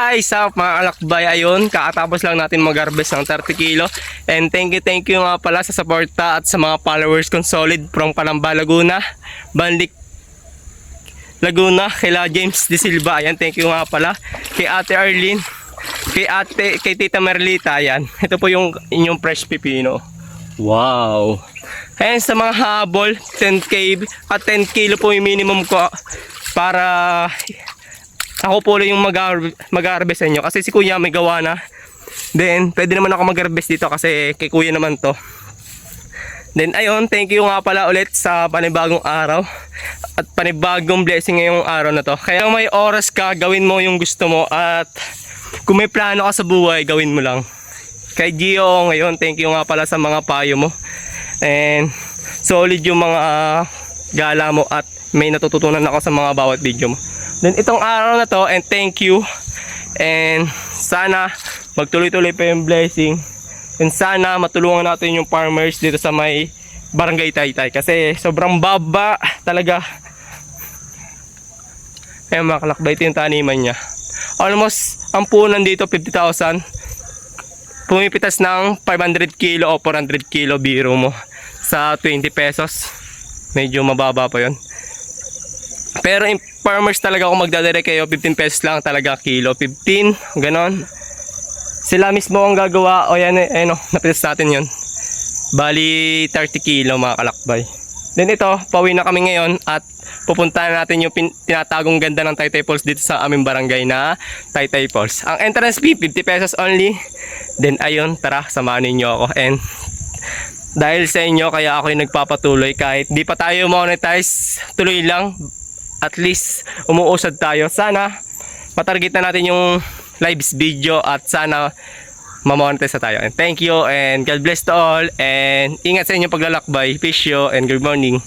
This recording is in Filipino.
guys sa mga alakbay ayun kakatapos lang natin mag-harvest ng 30 kilo. And thank you thank you nga pala sa suporta at sa mga followers kong solid from Palamba Laguna. Banlik Laguna kila James De Silva ayan thank you nga pala. Kay Ate Arlene kay Ate kay Tita Merlita ayan. Ito po yung inyong fresh pipino. Wow! Ayan sa mga habol 10k at 10 kilo po yung minimum ko para ako po yung mag- mag-harvest sa inyo kasi si kuya may gawa na. Then, pwede naman ako mag-harvest dito kasi kay kuya naman to. Then, ayun, thank you nga pala ulit sa panibagong araw at panibagong blessing ngayong araw na to. Kaya may oras ka, gawin mo yung gusto mo at kung may plano ka sa buhay, gawin mo lang. Kay Gio ngayon, thank you nga pala sa mga payo mo. And solid yung mga gala mo at may natututunan ako sa mga bawat video mo. Then itong araw na to and thank you. And sana magtuloy-tuloy pa yung blessing. And sana matulungan natin yung farmers dito sa may barangay Taytay. Kasi sobrang baba talaga. Ayan mga kalakbay ito yung taniman niya. Almost ang punan dito 50,000 pumipitas ng 500 kilo o 400 kilo biro mo sa 20 pesos. Medyo mababa pa yon pero in farmers talaga kung magdadirect kayo 15 pesos lang talaga kilo 15 ganon. Sila mismo ang gagawa o yan eh ano napitas natin yon bali 30 kilo mga kalakbay. Then ito pauwi na kami ngayon at pupuntahan natin yung tinatagong ganda ng Taytay Falls dito sa aming barangay na Taytay Falls. Ang entrance fee 50 pesos only. Then ayun tara samahan ninyo ako. And dahil sa inyo kaya ako yung nagpapatuloy kahit di pa tayo monetize tuloy lang at least umuusad tayo. Sana matarget na natin yung lives video at sana mamonetize na tayo. And thank you and God bless to all. And ingat sa inyong paglalakbay. Fish you and good morning